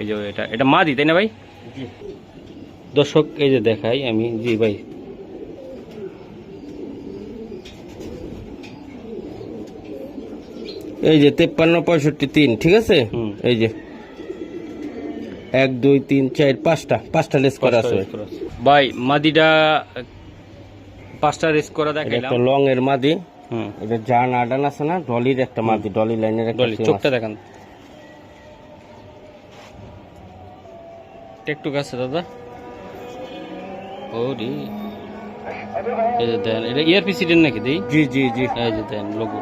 এই যে এটা এটা মাদি তাই না ভাই? দর্শক এই যে দেখাই আমি জি ভাই। এই যে তেপ্পান্ন পঁয়ষট্টি তিন ঠিক আছে? এই যে। এক দুই তিন চার পাঁচটা পাঁচটা লেস করা আছে ভাই। মাদিটা পাঁচটা রেস করা দেখাইলাম। একটা লং এর মাদি। এটা জান আডান আছে না ডলির একটা মাদি ডলি লাইনের একটা ডলি চোখটা দেখান। টেকটুক আছে দাদা। ও রে এই যে দেন এটা ইয়ারপিসি দেন নাকি দেই? জি জি জি। এই যে দেন লোগো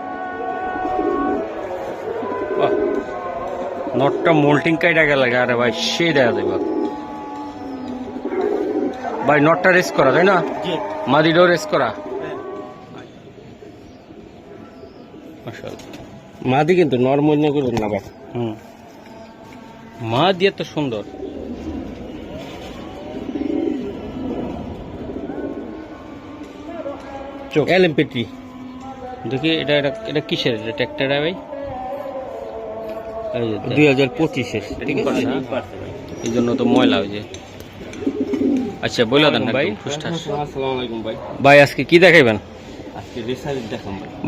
নটটা মোল্টিং কাইটা গেল আরে ভাই সে দেখা দেবা ভাই নটটা রেস করা তাই না? জি। মাদিটাও রেস করা। মাদি কিন্তু নর্মন্য করুন না ভাই। হুম। মা দিয়ে তো সুন্দর। চোখ। এলএমপিটি দেখি এটা এটা এটা কিসের? এটা ট্র্যাক্টর ভাই। দুই হাজার পঁচিশের ঠিক আছে? এই জন্য তো ময়লা আচ্ছা বলে দেন ভাই। ফুসটাস আসসালামু আলাইকুম ভাই। ভাই আজকে কি দেখাইবেন?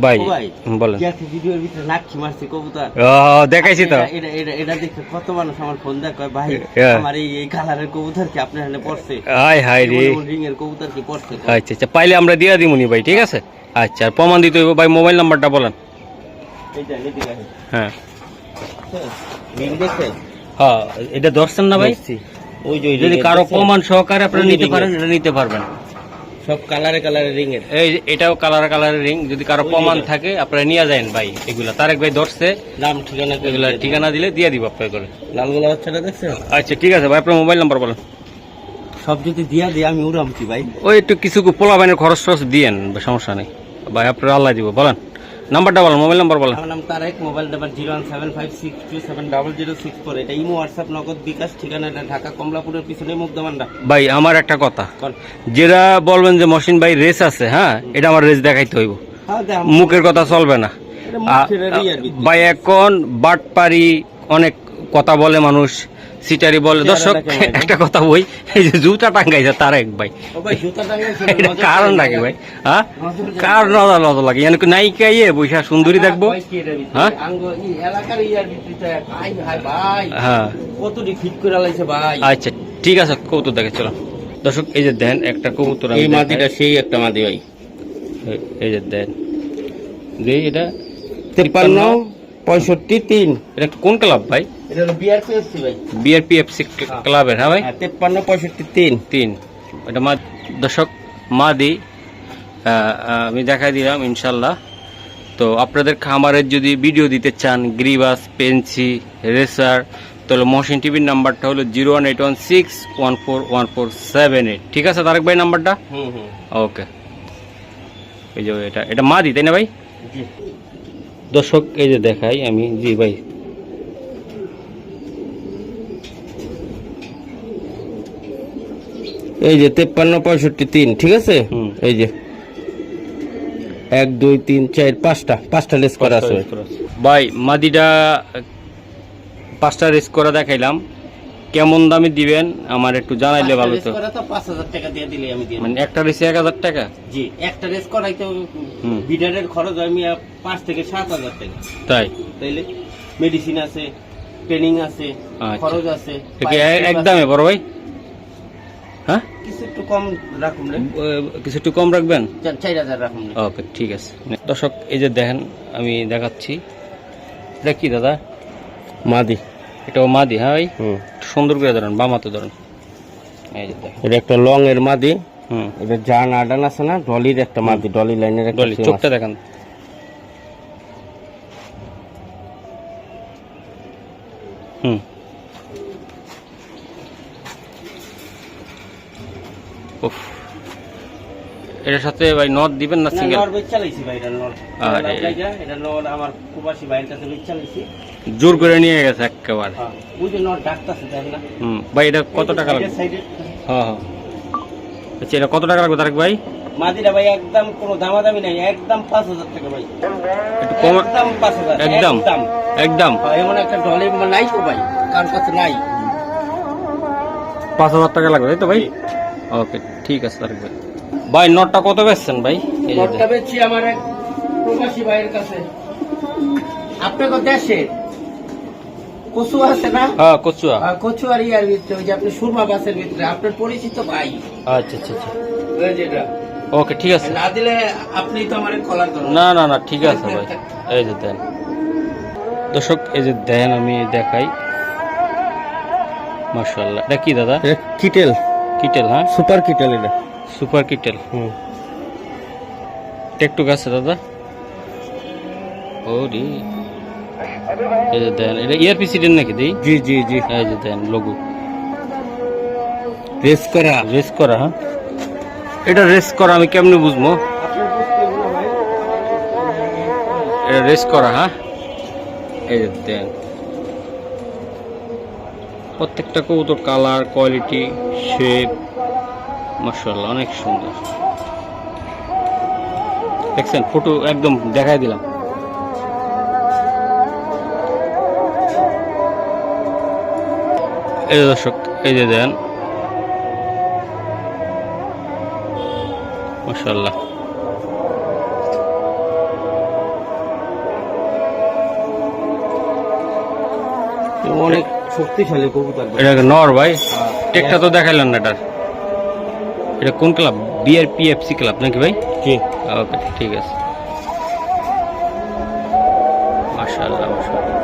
ভাই ও ভাই। হুম, বলেন। ভিডিওর ভিতরে নাকি মারছে কবুতর। দেখাইছি তো। এটা এটা এটা এটা দেখে কত মানুষ আমার ফোন দেয় কয় ভাই হ্যাঁ। আমার এই এই কালারের কবুতর কি আপনার এখানে পড়ছে হাই হাই রে। রিং এর কবুতর কি পড়ছে আচ্ছা আচ্ছা পাইলে আমরা দিয়ে দিমুনি ভাই ঠিক আছে? আচ্ছা আর প্রমাণ দিতে হইব। ভাই মোবাইল নাম্বারটা বলেন। এইটা এদিকে হ্যাঁ। রিং হ্যাঁ এটা ধরছেন না ভাই? ওই যে যদি কারও প্রমাণ সহকারে আপনারা নিতে পারেন এটা নিতে পারবেন। সব কালারে কালারে রিং এর এই এটাও কালারে কালারের রিং যদি কারও প্রমাণ থাকে আপনারা নিয়ে যান ভাই এগুলা। তারেক ভাই ধরছে নাম ঠিকানা এগুলা ঠিকানা দিলে দিয়ে দিব আপনার করে। লালগোলা বাচ্চাটা দেখছেন আচ্ছা ঠিক আছে ভাই আপনার মোবাইল নাম্বার বলেন। সব যদি দিয়া দিই আমি উড়াম কি ভাই। ওই একটু কিছু পোলা বাইনের খরচ টরচ দিয়েন সমস্যা নেই। ভাই আপনার আল্লাহ দিব বলেন। নাম্বারটা বলেন মোবাইল নাম্বার বলেন আমার নাম Tarek mobile number zero one seven five six two seven double zero six four. এটা ইমো হোয়াটসঅ্যাপ নগদ বিকাশ ঠিকানাটা ঢাকা কমলাপুরের পিছনে মুগ্ধমান্ডা ভাই আমার একটা কথা। যেটা বলবেন যে মশিন ভাই রেস আছে হ্যাঁ? এটা আমার রেস দেখাইতে হইব। হ্যাঁ মুখের কথা চলবে না। ভাই এখন বাটপারি অনেক কথা বলে মানুষ। সিটারি বলে দর্শক একটা কথা বই এই যে জুতা টাঙ্গাইছে তার এক ভাই। এটা কারণ নাকি ভাই? হ্যাঁ? কার নজর নজর লাগে? এনে নায়িকা ইয়ে বৈশা সুন্দরী দেখব? হ্যাঁ? ভাই। হ্যাঁ। ভাই? আচ্ছা ঠিক আছে কবুতর দেখে চলো। দর্শক এই যে দেন একটা কবুতর এই মাটিটা সেই একটা মাটি ভাই। এই- যে দেন। এটা তিপ্পান্ন। পঁয়ষট্টি তিন। এটা কোন ক্লাব ভাই? এটা হলো বিআরপিএফসি ভাই। বিআরপি এফসি ক্লাবের হ্যাঁ ভাই? হ্যাঁ তিপ্পান্ন পঁয়ষট্টি তিন। তিন। এটা মা দর্শক মা দি আমি দেখাই দিলাম ইনশাল্লাহ। তো আপনাদের খামারের যদি ভিডিও দিতে চান গ্রিবাস পেন্সি রেসার তাহলে মহসিন টিভির নাম্বারটা হলো zero one eight one six one four one four seven eight. ঠিক আছে তারেক ভাই নাম্বারটা? ওকে। এই যে এটা এটা মা দি তাই না ভাই? জি। দর্শক এই যে দেখাই আমি জি ভাই। এই যে তেপ্পান্ন পঁয়ষট্টি তিন ঠিক আছে। এই যে। এক দুই তিন চার পাঁচটা। পাঁচটা লেস করা আছে। ভাই। ভাই মাদিটা পাঁচটা রেস করা দেখাইলাম। কেমন দামে দিবেন আমার একটু জানাইলে ভালো তো পাঁচ হাজার টাকা দিয়ে দিলে আমি মানে একটা রেসে এক হাজার টাকা? জি একটা রেস করাইতে হুম। বিডারের খরচ মিয়া পাঁচ থেকে সাত হাজার টাকা। তাই? তাইলে মেডিসিন আছে ট্রেনিং আছে আচ্ছা। খরচ আছে তো কি এ- একদমে বড় ভাই? হ্যাঁ? কিছু একটু কম রাখুন কিছু একটু কম রাখবেন? চার চার হাজার রাখুন ওকে ঠিক আছে। দর্শক এই যে দেখেন আমি দেখাচ্ছি। এটা কি দাদা? মাদি। এটাও মাদি হ্যাঁ ভাই? হুম। সুন্দর করে ধরেন বামাতে ধরেন। এই যে দেখেন। এটা একটা লং এর মাদি। হুম। এটা জান আডান আছে না? ডলির একটা মাদি ডলি লাইনের একটা ডলি চোখটা দেখেন। হুম। এটার সাথে ভাই নট দিবেন না সিঙ্গেল নর বেচ চালাইছি ভাই, এটা নর। আরে। এটা এটা নর আমার প্রবাসী ভাইয়ের কাছে বেচ চালাইছি। জোর করে নিয়ে গেছে একেবারে। হ্যাঁ, ওই যে নর ডাকতাছে, দেখেন না? হুম ভাই এটা কত টাকা লাগবে। হ্যাঁ হ্যাঁ। আচ্ছা এটা কত টাকা লাগবে তারেক ভাই? মাদিরা ভাই একদম কোনো দামাদামি নাই একদম পাঁচ হাজার টাকা ভাই। একটু কম একদম পাঁচ হাজার একদম। একদম। হ্যাঁ, এমন একটা ডলে নাই তো ভাই কার কাছে নাই। পাঁচ হাজার টাকা লাগবে তাই তো ভাই? ওকে ঠিক আছে তারেক ভাই। ভাই নটটা কত বেচছেন ভাই? নটটা বেচছি আমার এক প্রবাসী ভাইয়ের কাছে। আপনাকে দেশে। কচু আছে না? হ্যাঁ কচুয়া। আর ইয়ার ভিতরে ওই যে আপনি সুরমা বাসের ভিতরে আপনার পরিচিত ভাই। আচ্ছা আচ্ছা আচ্ছা। ওই যেটা ওকে ঠিক আছে। না দিলে আপনি তো আমার কলার করেন না না না ঠিক আছে ভাই। এই যে দেন। দর্শক এই যে দেন আমি দেখাই। মাশাআল্লাহ। এটা কি দাদা? কিটেল। কিটেল হ্যাঁ? সুপার কিটেল এটা। সুপার কিটেল। হুম। টেকটুক আছে দাদা। ও রে এই যে দেন এটা ইয়ারপি সিটেন নাকি দেই? জি জি জি। এই যে দেন লঘু রেস করা। রেস করা হ্যাঁ? এটা রেস করা আমি কেমনে বুঝব? এটা রেস করা হ্যাঁ? এই যে দেন। প্রত্যেকটা কবুতর কালার কোয়ালিটি শেপ মার্শাল্লাহ অনেক সুন্দর। দেখছেন ফটো একদম দেখাই দিলাম। এই যে দর্শক এই যে দেন। মাশাল্লাহ অনেক শক্তিশালী কবুতর। এটা নর ভাই টেকটা তো দেখাইলেন না এটার। এটা কোন ক্লাব? বিআরপিএফসি ক্লাব নাকি ভাই? জি। ওকে ঠিক আছে। মাশাআল্লাহ মাশাআল্লাহ।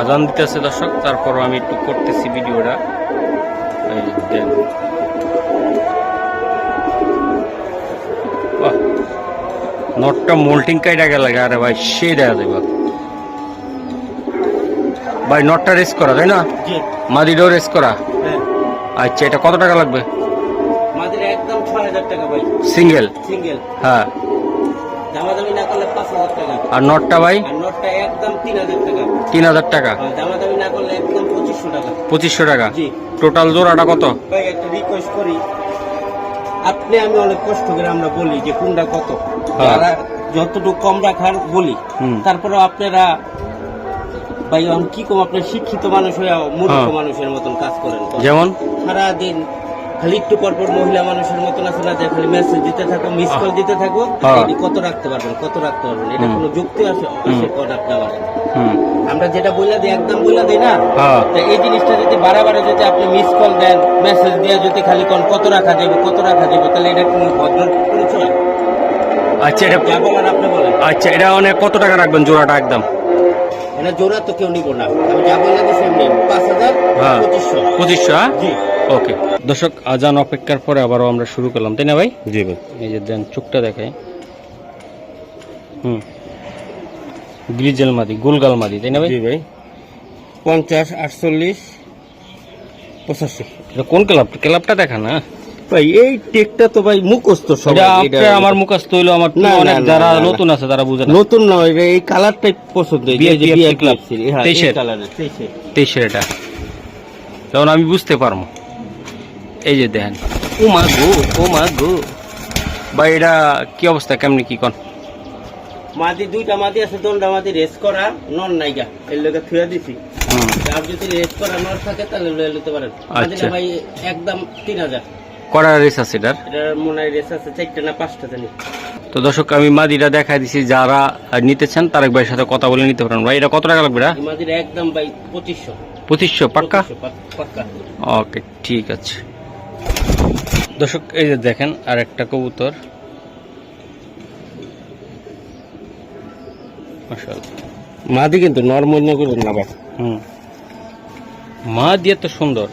আজান দিতেছে দর্শক তারপরও আমি একটু করতেছি ভিডিওটা। নটটা মোল্টিং কাইটা গেল আরে ভাই সে দেখা যাবে ভাই নটটা রেস করা তাই না? মাদিটাও রেস করা। আচ্ছা এটা কত টাকা লাগবে? আমাদের একদম টাকা ভাই। সিঙ্গেল? সিঙ্গেল। হ্যাঁ। দামাদামি না করলে পাঁচ হাজার টাকা। আর নটটা ভাই? আর নোটটা একদম তিন হাজার টাকা। তিন হাজার টাকা? আর দামাদামি না করলে একদম পঁচিশশো টাকা। টাকা? জি। টোটাল জোড়াটা কত? ভাই একটা রিকোয়েস্ট করি। আপনি আমি অনেক কষ্ট করে আমরা বলি যে কোনটা কত। হ্যাঁ। যতটুকু কম রাখার বলি। তারপরে আপনারা ভাই আমি কি কম আপনার শিক্ষিত মানুষ হয়ে মূর্খ হ্যাঁ। মানুষের মতন কাজ করেন যেমন? সারাদিন খালি একটু পর পর মহিলা মানুষের মতন আছে না যে খালি মেসেজ দিতে থাকো মিস কল দিতে থাকো হ্যাঁ। কত রাখতে পারবেন কত রাখতে পারবেন? এটা কোনো যুক্তি আসে আসে আপনি আমার আমরা যেটা বললে দিই একদম বললে দিই না? হ্যাঁ। তো এই জিনিসটা যদি বারে যদি আপনি মিস কল দেন মেসেজ দিয়ে যদি খালি কোন কত রাখা যাবে কত রাখা যাবে তাহলে এটা কোনো ভদ্র পরিচয় আচ্ছা এটা আপনি বলেন। আচ্ছা এটা অনেক কত টাকা রাখবেন জোড়াটা একদম? এটা জোড়া তো কেউ নিব না। আমি যা বলে দিচ্ছি এমনি পাঁচ হাজার হ্যাঁ। পঁচিশশো। পঁচিশশো হ্যাঁ? জি। ওকে। দর্শক আজান অপেক্ষার পরে আবারও আমরা শুরু করলাম। তাই না ভাই? জি ভাই। এই যে দেন চোখটা দেখাই। হুম। গ্রিজেল মাদি গোলগাল মাদি তাই না ভাই? জি ভাই। পঞ্চাশ আটচল্লিশ পঁচাশি। এটা কোন ক্লাব? ক্লাবটা দেখা না ভাই এই টেকটা তো ভাই মুখস্থ সব আমার মুখস্থ হইল আমার অনেক না, না, যারা না, না। নতুন আছে তারা বুঝে নতুন নয় এই কালারটাই পছন্দ এই যে- এই যে BFC BFC club, এই তেইশের। কালারের, তেইশের। তেইশের এটা। তখন আমি বুঝতে পারব। এই যে দেখেন। ও মা গো ও মা গো। ভাই এটা কি অবস্থা? কেমনি কি কন? মাদি দুইটা মাদি আছে দোনটা মাদি রেস করা নন নাইগা। এর লগে থুয়া দিছি। আর যদি রেস করা নর থাকে তাহলে লয়ে নিতে পারেন। আচ্ছা। ভাই একদম তিন হাজার। কড়া রেস আছে এটার? এটার মনে হয় রেস আছে চারটে না পাঁচটা জানি। তো দর্শক আমি মাদিটা দেখাই দিছি যারা নিতে চান তারেক ভাইয়ের সাথে কথা বলে নিতে পারেন। ভাই এটা কত টাকা লাগবে মাদির একদম ভাই পঁচিশশো। পঁচিশশো পাক্কা? পাক্কা। ওকে ঠিক আছে। দর্শক এই যে দেখেন আর একটা কবুতর। মাদি কিন্তু নর্মন্য করে না ভাই। হুম। মা দিয়ে তো সুন্দর।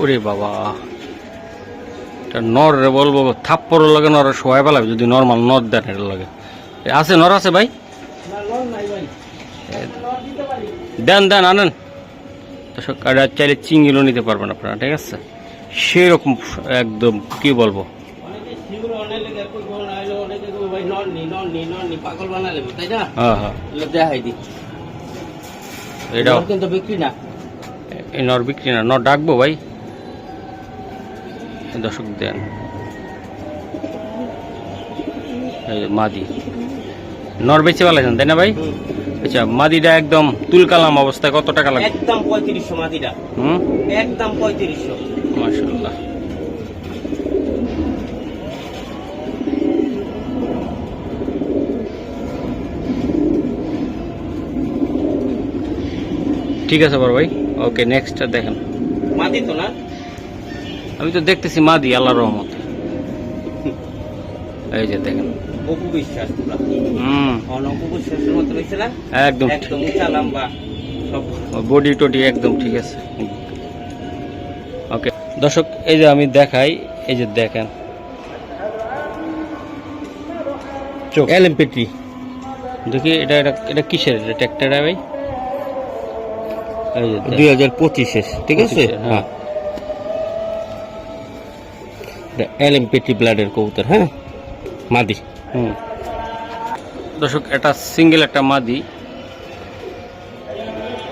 ওরে বাবা। এটা নর রে বলব থাপ্পর লাগে নর সবাই পেলাবে যদি নর্মাল নর দেন এর লাগে। আছে নর আছে ভাই? দেন দেন আনেন। দর্শক চাইলে চিংড়িও নিতে পারবেন আপনারা ঠিক আছে? সেরকম একদম কি বলব? হ্যাঁ হ্যাঁ। নর কিন্তু বিক্রি না। এই নর বিক্রি না নর ডাকবো ভাই। দর্শক দেন। মাদি। নর বেচে পালাইছেন তাই না ভাই? আচ্ছা মাদিটা একদম তুলকালাম অবস্থায় কত টাকা লাগবে? একদম পঁয়ত্রিশশো মাদিটা। হুম? একদম পঁয়ত্রিশশো। মাশাল্লাহ ঠিক আছে বড় ভাই। ওকে নেক্সট দেখেন। মাদি তো না? আমি তো দেখতেছি মাদি আল্লাহ রহমত। এই যে দেখেন। অপু বিশ্বাস হুম। অপু বিশ্বাসের মতো রয়েছে একদম একদম উঁচা লম্বা বডি টডি একদম ঠিক আছে। ওকে দর্শক এই যে আমি দেখাই এই যে দেখেন। চোখ। এলএমপিটি দেখি এটা এটা এটা কিসের? এটা ট্র্যাক্টর ভাই? এই যে দেখ। দুই হাজার পঁচিশে ঠিক আছে? হ্যাঁ। এলএমপিটি ব্লাডের কবুতর হ্যাঁ? মাদি। হুম। দর্শক এটা সিঙ্গেল একটা মাদি।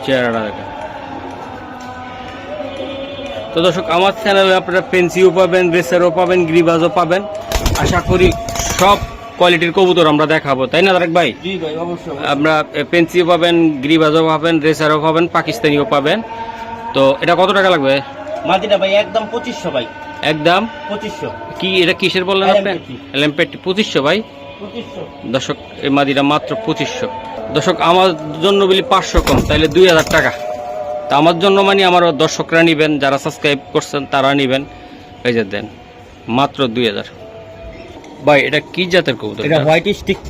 চেহারাটা দেখেন। তো দর্শক আমার চ্যানেলে আপনারা পেন্সিও পাবেন রেসারও পাবেন গ্রিবাজও পাবেন। আশা করি সব কোয়ালিটির কবুতর আমরা দেখাবো তাই না তারেক ভাই? জি আমরা পেন্সিও পাবেন গ্রিবাজও পাবেন রেসারও পাবেন পাকিস্তানিও পাবেন। তো এটা কত টাকা লাগবে? মাদিটা ভাই একদম পঁচিশশো ভাই। একদম পঁচিশশো। কি এটা কিসের বললেন আপনি? পঁচিশশো ভাই? দর্শক এই মাদিটা মাত্র পঁচিশশো। দর্শক আমার জন্য বলি পাঁচশো কম তাইলে দুই হাজার টাকা। তা আমার জন্য মানে আমার দর্শকরা নিবেন যারা সাবস্ক্রাইব করছেন তারা নিবেন। এই যে দেন মাত্র দুই হাজার। ভাই এটা কি জাতের কবুতর এটা হোয়াইট স্টিক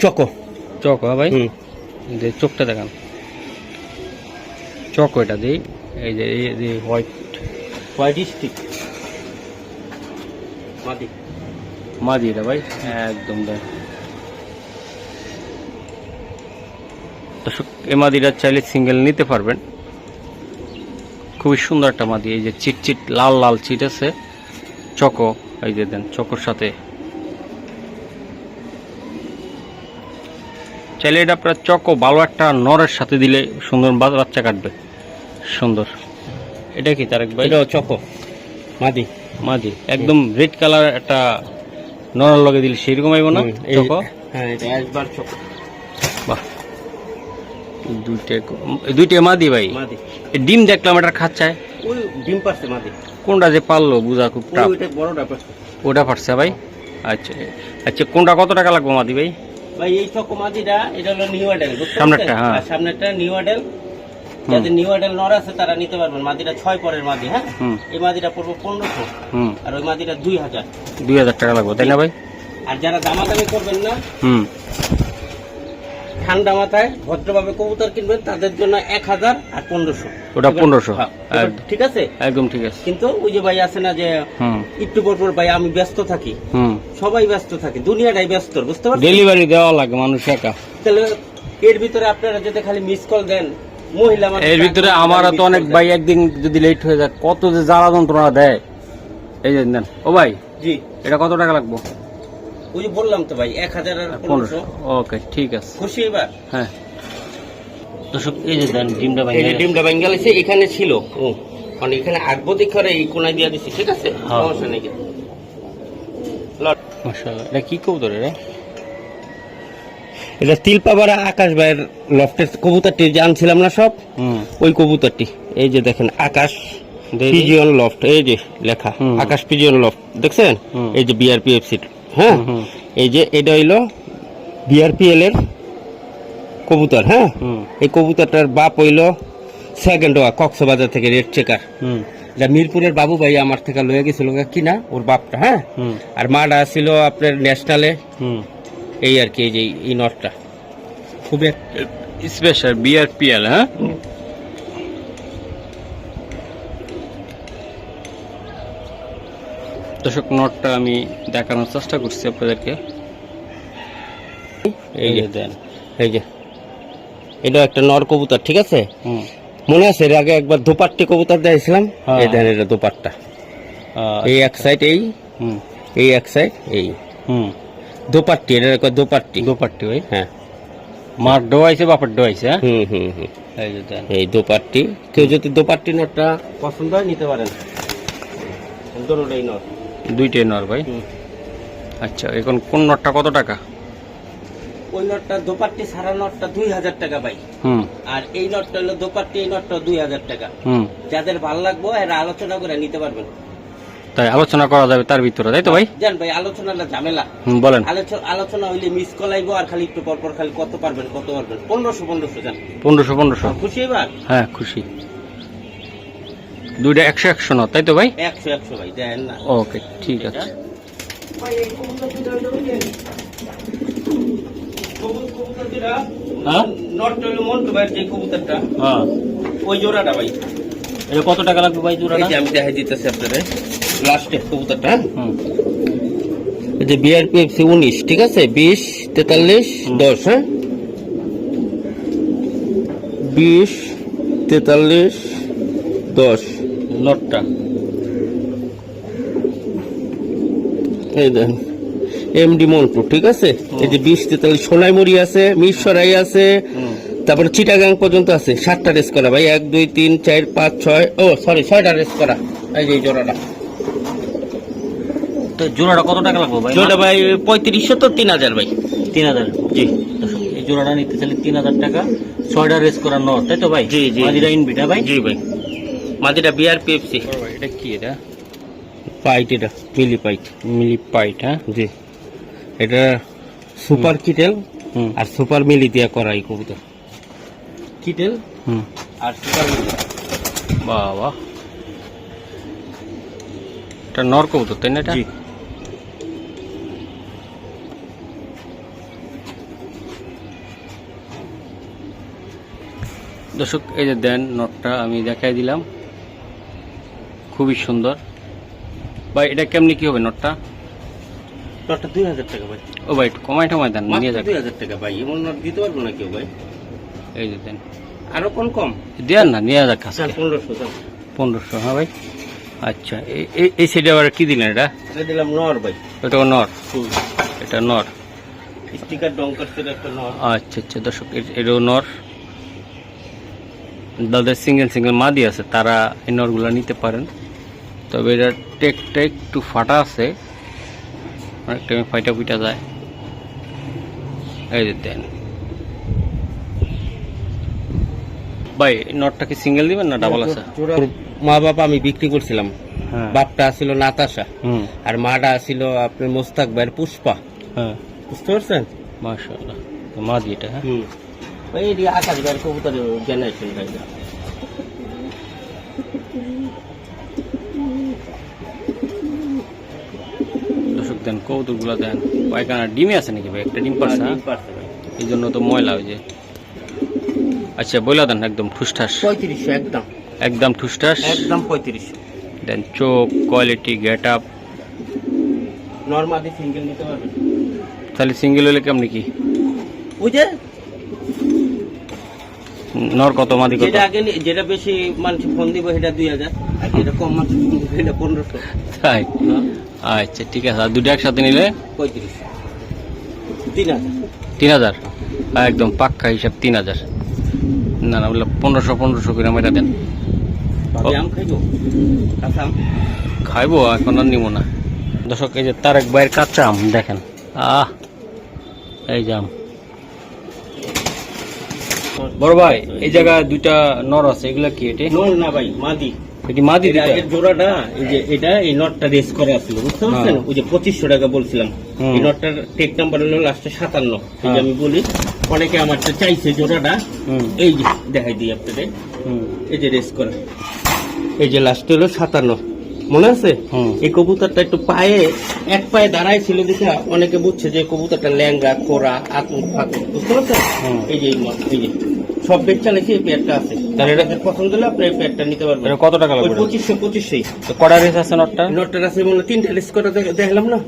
চকো। চক হ্যাঁ ভাই? যে চোখটা দেখান। চক এটা দিই। এই যে এই হোয়াইট হোয়াইট স্টিক মাদি। মাদি এটা ভাই? একদম দেখ দর্শক মাদিটা চাইলে সিঙ্গেল নিতে পারবেন। খুবই সুন্দর একটা মাদি এই যে চিট চিট লাল লাল চিট আছে। চকো এই যে দেন চকোর সাথে। চাইলে এটা আপনার চকো ভালো একটা নরের সাথে দিলে সুন্দর বাচ্চা কাটবে। সুন্দর। এটা কি তারেক ভাই? এটা চকো মাদি। মাদি একদম রেড কালার একটা নরার লগে দিলে সেরকম আইব না? চকো? হ্যাঁ এটা একবার চকো। বাহ। দুইটা দুইটা মাদি ভাই? মাদি। ডিম দেখলাম এটা খাচ্ছায় ওই ডিম পারছে মাদি। কোনটা যে পারল বুঝা খুব টাফ ওইটা বড়টা পারছে। ওটা পারছে ভাই? আচ্ছা আচ্ছা কোনটা কত টাকা লাগবে মাদি ভাই? ভাই এই চকো মাদিটা এটা হলো নিউ আডেল সামনেরটা, হ্যাঁ। সামনেরটা নিউ যাদের নিউ নর আছে তারা নিতে পারবেন। মাদিটা ছয় পরের মাদি হ্যাঁ? এই মাদিটা পড়ব পনেরোশো। আর ওই মাদিটা দুই হাজার। দুই হাজার টাকা লাগবে তাই না ভাই? আর যারা দামাদামি করবেন না হুম। ঠান্ডা মাথায় ভদ্রভাবে কবুতর কিনবেন তাদের জন্য এক হাজার আর পনেরোশো। ওটা 1500 হ্যাঁ। ঠিক আছে? একদম ঠিক আছে। কিন্তু ওই যে ভাই আছে না যে একটু পর পর ভাই আমি ব্যস্ত থাকি। হুম। সবাই ব্যস্ত থাকে দুনিয়াটাই ব্যস্ত বুঝতে পারছেন? ডেলিভারি দেওয়া লাগে মানুষ একা। তাহলে এর ভিতরে আপনারা যদি খালি মিস কল দেন এর ভিতরে আমারও তো অনেক ভাই একদিন যদি লেট হয়ে যায় কত যে জ্বালা যন্ত্রণা দেয়। এই যে দেন ও ভাই জি। এটা কত টাকা লাগবে? ওই যে বললাম তো ভাই এক হাজার আর পনেরোশো। ওকে ঠিক আছে। খুশি এবার? হ্যাঁ। দর্শক এই যে দেন ডিমটা ভাই ডিমটা বেঙ্গাল এসে এখানে ছিল। ও মানে এখানে আঁকবো দেখে এই কোনায় দিয়ে দিচ্ছি ঠিক আছে? হ্যাঁ। সমস্যা নেই। লট। মাশাআল্লাহ এটা কি কবুতর রে এটা তিলপাবাড়া আকাশ ভাইয়ের লফটের কবুতরটি যে আনছিলাম না সব ওই কবুতরটি। এই যে দেখেন আকাশ। পিজিয়ন লফট এই যে লেখা আকাশ পিজিয়ন লফট দেখছেন? এই যে বিআরপিএফসি হ্যাঁ? হুম, হুম। এই যে এটা হইল বিআরপিএল এর কবুতর হ্যাঁ? এই কবুতরটার বাপ হইল সেকেন্ড ওয়া কক্সবাজার থেকে রেড চেকার। যা মিরপুরের বাবু ভাই আমার থেকে লয়ে গেছিল কিনা ওর বাপটা হ্যাঁ? আর মাটা ছিল আপনার ন্যাশনালে। এই আর কি এই যে এই নটটা খুবই এক- স্পেশাল বিআরপিএল হ্যাঁ? দর্শক নটটা আমি দেখানোর চেষ্টা করছি আপনাদেরকে। এই যে দেন এই যে। এটা একটা নর কবুতর ঠিক আছে? হুম। মনে আছে এর আগে একবার দোপাট্টি কবুতর দিয়েছিলাম হ্যাঁ। এই দেন এটা দোপাট্টা। এই এক সাইড এই হুম। এই এক সাইড এই। হুম। দোপাট্টি এটা একটা দোপাট্টি? দোপাট্টি ভাই হ্যাঁ। মার ডোয়াইছে বাপার ডোয়াইছে হ্যাঁ? হুম হুম হুম। এই দোপাট্টি কেউ যদি দোপাট্টি নটটা পছন্দ হয় নিতে পারেন। দোনোটাই নট। দুইটাই নর ভাই। আচ্ছা এখন কোন নটটা কত টাকা? ওই নটটা দোপাট্টি সারা নটটা দুই হাজার টাকা ভাই। হুম। আর এই নটটা হলো দোপাট্টি এই নটটা দুই হাজার টাকা। হুম। যাদের ভালো লাগবো এরা আলোচনা করে নিতে পারবেন। তাই আলোচনা করা যাবে তার ভিতরে তাই তো ভাই? জান ভাই আলোচনাটা ঝামেলা। বলেন। আলোচনা আলোচনা হইলে মিস কলাইবো আর খালি একটু পরপর খালি কত পারবেন কত পারবেন? পনেরোশো পনেরোশো জান। পনেরোশো পনেরোশো। খুশি এবার? হ্যাঁ খুশি। দুইটা একশো একশো ন তাই তো ভাই? একশো একশো ভাই দেন না। ওকে ঠিক আছে। হ্যাঁ? হলো মন্টু ভাইয়ের যে কবুতরটা। হ্যাঁ। ওই জোড়াটা ভাই। এটা কত টাকা লাগবে ভাই এই জোড়াটা যে আমি দেখাই দিতেছি আপনাদের লাস্টের কবুতরটা। হুম। যে বিআরপিএফসি উনিশ ঠিক আছে? বিশ তেতাল্লিশ দশ হ্যাঁ? বিশ তেতাল্লিশ দশ। নটটা এই দেন এমডি মন্টু ঠিক আছে? এই যে বিশ তেতাল্লিশ সোনাইমুড়ি আছে মিরসরাই আছে। তারপরে চিটাগাং পর্যন্ত আছে। সাতটা রেস করা ভাই। এক দুই তিন চার পাঁচ ছয় ও সরি ছয়টা রেস করা। এই যে জোড়াটা। তো জোড়াটা কত টাকা লাগবে ভাই? জোড়া ভাই পঁয়ত্রিশশো তো তিন হাজার ভাই। তিন হাজার? জি। এই জোড়াটা নিতে চাইলে তিন হাজার টাকা। ছয়টা রেস করা নট তাই তো ভাই? জি, জি। মাদিরা ইনবিটা ভাই? জি ভাই। মাদিটা বিআরপিএফসি এটা কি এটা? পাইট এটা মিলি পাইট। মিলি পাইট হ্যাঁ? জি। এটা সুপার কিটেল হুম। আর সুপার মিলি দিয়ে করা এই কবুতর কিটেল? হুম। আর সুপার মিলি। বাহ বাহ এটা নর কবুতর তাই না এটা? দর্শক এই যে দেন নটটা আমি দেখাই দিলাম। খুবই সুন্দর। ভাই এটা কেমনি কি হবে নটটা? নটটা দুই হাজার টাকা ভাই। ও ভাই একটু কমাই টমাই দেন দুই হাজার টাকা ভাই এমন নট দিতে পারব না কেউ ভাই? এই যে দেন। আরও কোন কম? দেন না নিয়ে যাক পনেরোশো পনেরোশো হ্যাঁ ভাই। আচ্ছা এই- এই সাইডে আবার কি দিলেন এটা? দিলাম নর ভাই। এটা নর? এটা নর। স্টিকার ডঙ্কার একটা নর। আচ্ছা আচ্ছা দর্শক এটাও নর। যাদের সিঙ্গেল সিঙ্গেল মাদি আছে তারা এই নরগুলো নিতে পারেন। তবে এটা টেকটা একটু ফাটা আছে। অনেক টাইমে ফাইটা ফুইটা যায়। এই যে দেন। ভাই নটটা কি সিঙ্গেল দিবেন না ডাবল আছে? মা বাবা আমি বিক্রি করছিলাম। হ্যাঁ। বাপটা ছিল নাতাশা। হুম। আর মাটা ছিল আপনার মোস্তাক ভাইয়ের পুষ্পা। হ্যাঁ। বুঝতে পারছেন? মাশাআল্লাহ। এটা হ্যাঁ? হুম এই আকাশ ভাইয়ের কবুতর জেনারেশন ভাই দর্শক দেন কৌতুকগুলো দেন। পায়খানা ডিমে আছে নাকি ভাই? একটা ডিম পারছে হ্যাঁ? এই জন্য তো ময়লা হয়ে যায় আচ্ছা বইলা দেন একদম ঠুসঠাস। পঁয়ত্রিশশো একদম। একদম ঠুসঠাস। একদম পঁয়ত্রিশশো। দেন চোখ quality get up normally single নিতে পারবেন। তাহলে সিঙ্গেল হলে কেমনি কি? বুঝে নর কত মাদি কত? যেটা আগে যেটা বেশি মানুষ ফোন দিব সেটা দুই হাজার। আর যেটা কম মানুষ ফোন দিব সেটা পনেরোশো। তাই? আচ্ছা ঠিক আছে। আর দুটো একসাথে নিলে? পঁয়ত্রিশশো তিন হাজার। তিন হাজার? হ্যাঁ, একদম পাক্কা হিসাব তিন হাজার। না না বললাম পনেরোশো পনেরোশো করে মেটা দেন। খাইবো এখন আর নিব না। দর্শক এই যে তারেক ভাইয়ের কাঁচা আম দেখেন। আহ এই যে আম। বড় ভাই এই জায়গায় দুইটা নর আছে এগুলা কি এটি? নোর না ভাই মাদি। এটি মাদি আগের জোড়াটা এই যে এটা এই নটটা রেস করা ছিল বুঝতে পারছেন? হ্যাঁ। ওই যে পঁচিশশো টাকা বলছিলাম। এই নটটার টেক নাম্বার হলো লাস্টে সাতান্ন। এই যে হ্যাঁ। আমি বলি অনেকে আমার তো চাইছে জোড়াটা। এই যে দেখাই দিই আপনাদের। এই যে রেস করা। এই যে লাস্টে হলো সাতান্ন। মনে আছে? এই কবুতরটা একটু পায়ে পায়ে দাঁড়াই ছিল দেখে অনেকে বুঝছে যে কবুতরটা ল্যাঙ্গা খোরা আতুন ফাতুন বুঝতে পারছেন? এই যে এই যে। সব বেচ চালাইছে এই পেয়ারটা আছে। তাহলে এটা পছন্দ হলে আপনি এই পেয়ারটা নিতে পারবেন। এটা কত টাকা লাগবে? পঁচিশশো পঁচিশশোই কটা রেস আছে নটটা? নটটার আছে মনে তিনটা লিস্ট করে দেখলাম না?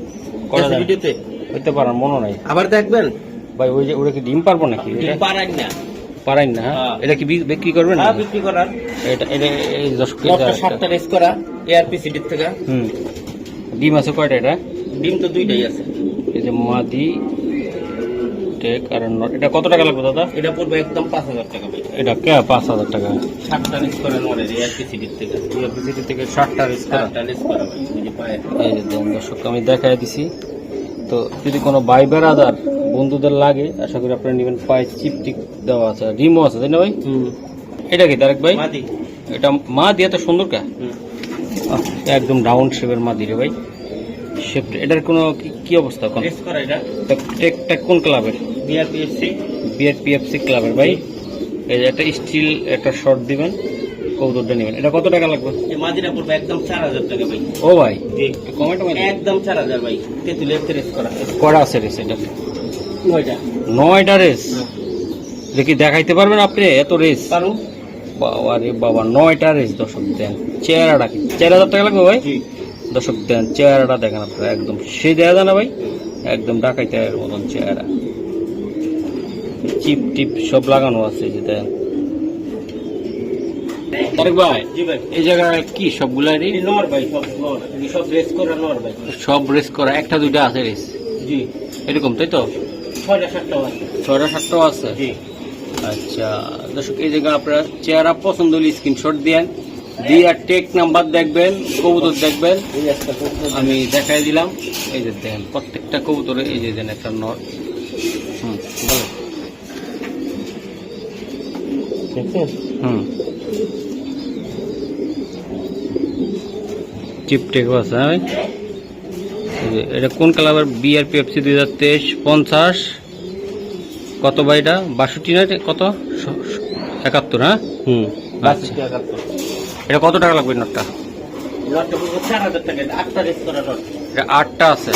করা যায়। ভিডিওতে। হইতে পারার মনে নাই। আবার দেখবেন? ভাই ওই যে ওটা কি ডিম পারব নাকি? এটা পারাই না। পারাই না? হ্যাঁ? এটা কি বিক্রি করবেন হ্যাঁ, বিক্রি করার। এটা এটা এই দশ কেজি নটটা সাতটা রেস করা এআরপি সিটির থেকে। হুম। ডিম আছে কয়টা এটা? ডিম তো দুইটাই আছে। এই যে মাদি টেক আর এটা কত টাকা লাগবে দাদা? এটা পড়বে একদম পাঁচ হাজার টাকা ভাই। এটা কে? পাঁচ হাজার টাকা। সাতটা রেস করা নড়ে এআরপি সিটির থেকে। ইউপিসিটি থেকে ষাটটা রিস করা। সাতটা রেস করা এই যে দর্শক আমি দেখাই দিছি। তো যদি কোনো ভাই বেড়াদার বন্ধুদের লাগে আশা করি আপনারা নেবেন পায়ে চিপ টিক দেওয়া আছে রিমও আছে তাই না ভাই? হুম। এটা কি তারেক ভাই? এটা মা দিয়ে তো সুন্দর কা? একদম রাউন্ড শেপের মা দিয়ে ভাই। শেপ এটার কোনো কি- অবস্থা কোন রেস করা এটা। টেকটা কোন ক্লাবের? বিআরপিএফসি বিআরপিএফসি ক্লাবের ভাই। এই যে একটা স্টিল একটা শর্ট দিবেন কৌতুকটা নেবেন। এটা কত টাকা লাগবে? মাদিটা পড়বে একদম চার হাজার টাকা ভাই। ও ভাই। কমেন্ট একদম চার হাজার ভাই। তেঁতুলের রেস করা। করা আছে রেস এটা। নয়টা। নয়টা রেস দেখি দেখাইতে পারবেন আপনি? এত রেস কারণ বাবা রে বাবা নয়টা রেস দর্শক দেন। চেহারাটা চার হাজার টাকা লাগবে ভাই? দর্শক দেন চেহারাটা দেখেন আপনারা একদম সে দেয়া যায় না ভাই একদম ডাকাইতে মতন চেহারা। চিপ টিপ সব লাগানো আছে এই যে দেন। তারেক ভাই এই জায়গায় কি নর ভাই সব সব রেস করা নর ভাই। সব রেস করা একটা দুইটা আছে রেস জি। এরকম তাই তো? ছয়টা সাতটা আছে। ছয়টা সাতটাও আছে? জি। আচ্ছা দর্শক এই জায়গায় আপনারা চেহারা পছন্দ হলে স্ক্রিনশট দেন। দিয়ে টেক নাম্বার দেখবেন কবুতর দেখবেন। আমি দেখাই দিলাম। এই যে দেখেন প্রত্যেকটা কবুতরে এই যে দেন একটা নট হুম হুম। চিপ টেকও আছে হ্যাঁ এটা কোন দুই হাজার তেইশ পঞ্চাশ। কত ভাই এটা? বাষট্টি না কত? একাত্তর হ্যাঁ? হুম। আচ্ছা। বাষট্টি একাত্তর। এটা কত টাকা লাগবে নটটা? এটা আটটা নট। আটটা আছে?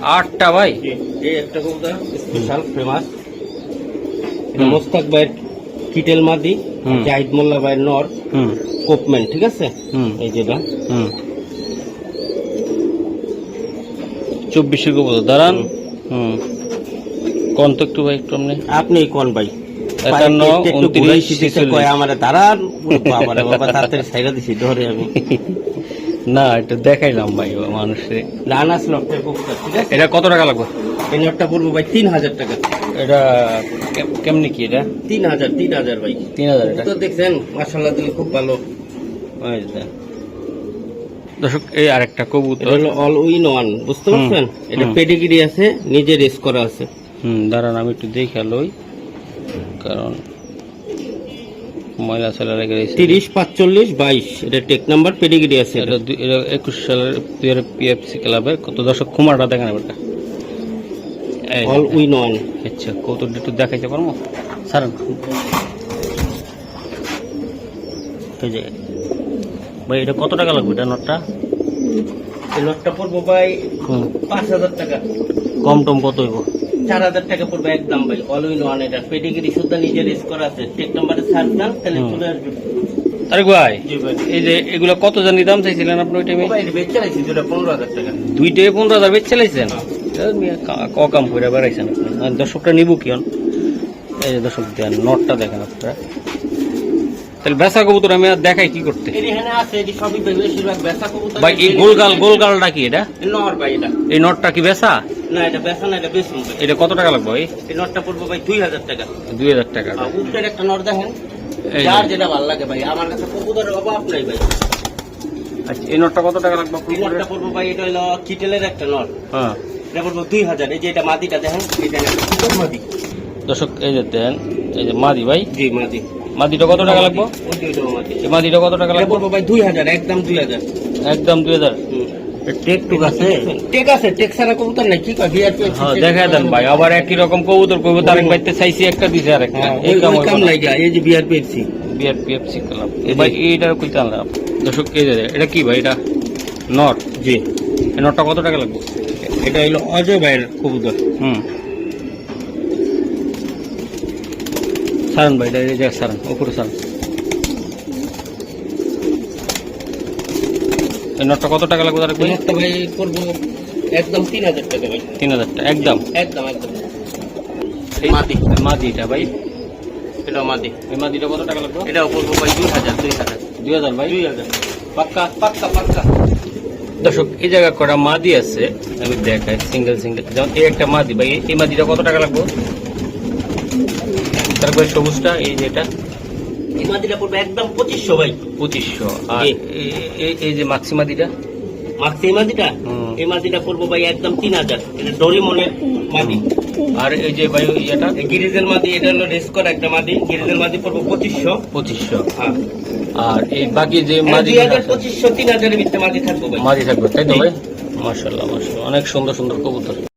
আটটা ভাই? এই একটা কবুতর স্পেশাল ফেমাস এটা মোস্তাক ভাইয়ের কিটেল মাদি। জাহিদ মোল্লা ভাইয়ের নর হুম। কোপম্যান ঠিক আছে? হুম। এই যেটা হুম। চব্বিশে কবুতর দাঁড়ান। হুম। কোন তো একটু ভাই একটু আপনি। আপনি কোন ভাই? একান্ন একটু উনত্রিশ ঘুরাইছি দেখে ছেচল্লিশ। কয় আমারে দাঁড়ান বাবা তাড়াতাড়ি সাইরা দিছি ধরে আমি না একটু দেখাইলাম ভাই মানুষে। লানাস লফটের ঠিক আছে? এটা কত টাকা লাগবে? এই নটটা পড়ব ভাই তিন হাজার টাকা। এটা কেমনি কি এটা? তিন হাজার তিন হাজার ভাই। তিন হাজার তো দেখছেন মাসাল্লাহ দিলে খুব ভালো। দর্শক এই আরেকটা কবুতর। হলো অল উইন ওয়ান বুঝতে পারছেন? এটা। পেডিগিরি আছে নিজে রেস করা আছে। হুম দাঁড়ান আমি একটু দেখে লই। কারণ ময়লা লেগে রয়েছে তিরিশ পাঁচচল্লিশ বাইশ। এটা টেক নাম্বার পেডিগিরি আছে এটা। দুই- এটা একুশ সালের পিএফসি ক্লাবের কত দর্শক কুমারটা দেখেন যে। অল উইন ওয়ান আচ্ছা কৌতুক একটু দেখাইতে পারব? স্যার এই যে ভাই এটা কত টাকা লাগবে এটা নটটা? এই লটটা পড়ব ভাই হুম। পাঁচ হাজার টাকা। কম টম কত হইব? চার হাজার টাকা পড়বে একদম ভাই অল ওয়ান এটা। পেডিগিরি সুদ্ধা নিজে রেস করা আছে। টেক নাম্বারে সার্চ দেন তাহলে চলে আসবে। আরে ভাই এই যে এগুলো কত জানি দাম চাইছিলেন আপনি ওই টাইমে পনেরো হাজার টাকা। দুইটাই পনেরো হাজার বেচ চালাইছেন ক কাম করে বেড়াইছেন আপনি? দর্শকটা নিব কি এই যে দর্শক দেন নটটা দেখেন আপনারা। তাহলে বেসা কবুতর আমি আর দেখাই কি করতে? ভাই এই গোলগাল গোলগালটা কি এটা? নর ভাই এটা। এই নটটা কি বেসা না এটা বেচা না এটা এটা কত টাকা লাগবে ভাই? এই নটটা পড়ব ভাই দুই হাজার টাকা। দুই হাজার টাকা। উপরের একটা নর দেখেন যার যেটা ভালো লাগে ভাই আমার কাছে কবুতরের অভাব নাই ভাই। আচ্ছা এই নটটা কত টাকা লাগবে এই নটটা পড়ব ভাই এটা হলো কিটেলের একটা নর। হ্যাঁ। এটা পড়ব দুই হাজার এই যে এটা মাদিটা দেখেন এটা মাদি। দর্শক এই যে দেন এই যে মাদি ভাই। জি মাদি। মাদিটা কত টাকা লাগবে? মাদিটা কত টাকা লাগবে? ভাই দুই হাজার একদম দুই হাজার। একদম দুই হাজার। হ্যাঁ হ্যাঁ এটা কি ভাই এটা? নট। জি। নটটা কত টাকা লাগবে? এটা হলো অজয় ভাইয়ের কবুতর। হুম। সারান ভাই এটা এই যে সারান উপরে সারান। নটটা কত টাকা লাগবে তারেক ভাই করব একদম তিন হাজার টাকা ভাই। তিন হাজার টাকা একদম? একদম একদম। মাদি। মাদিটা ভাই? এটা মাদি। এই মাদিটা কত টাকা লাগবে? এটাও করব ভাই দুই হাজার দুই হাজার। দুই হাজার ভাই? দুই হাজার। পাক্কা পাক্কা পাক্কা। দর্শক এই জায়গা কটা মাদি আছে আমি দেখাই সিঙ্গেল সিঙ্গেল যেমন এই একটা মাদি ভাই এই মাদিটা কত টাকা লাগবে? তারপরে সবুজটা এই যেটা মাদিটা পড়বে একদম পঁচিশশো ভাই। পঁচিশশো। আর এই- যে মাক্সি মাদিটা? মাক্সি মাদিটা? এই মাদিটা পড়ব ভাই একদম তিন হাজার। এটা ডরিমনের মাদি। আর এই যে ভাই এই গিরিজের মাদি এটা হলো রেস করা একটা মাদি। গিরিজের মাদি পড়ব পঁচিশশো। পঁচিশশো। হ্যাঁ। আর এই বাকি যে মাদি দুই হাজার পঁচিশশো তিন হাজারের ভিতরে মাদি থাকব মাদি থাকবে তাই তো ভাই? মার্শাল্লাহ মার্শাল্লাহ অনেক সুন্দর সুন্দর কবুতর।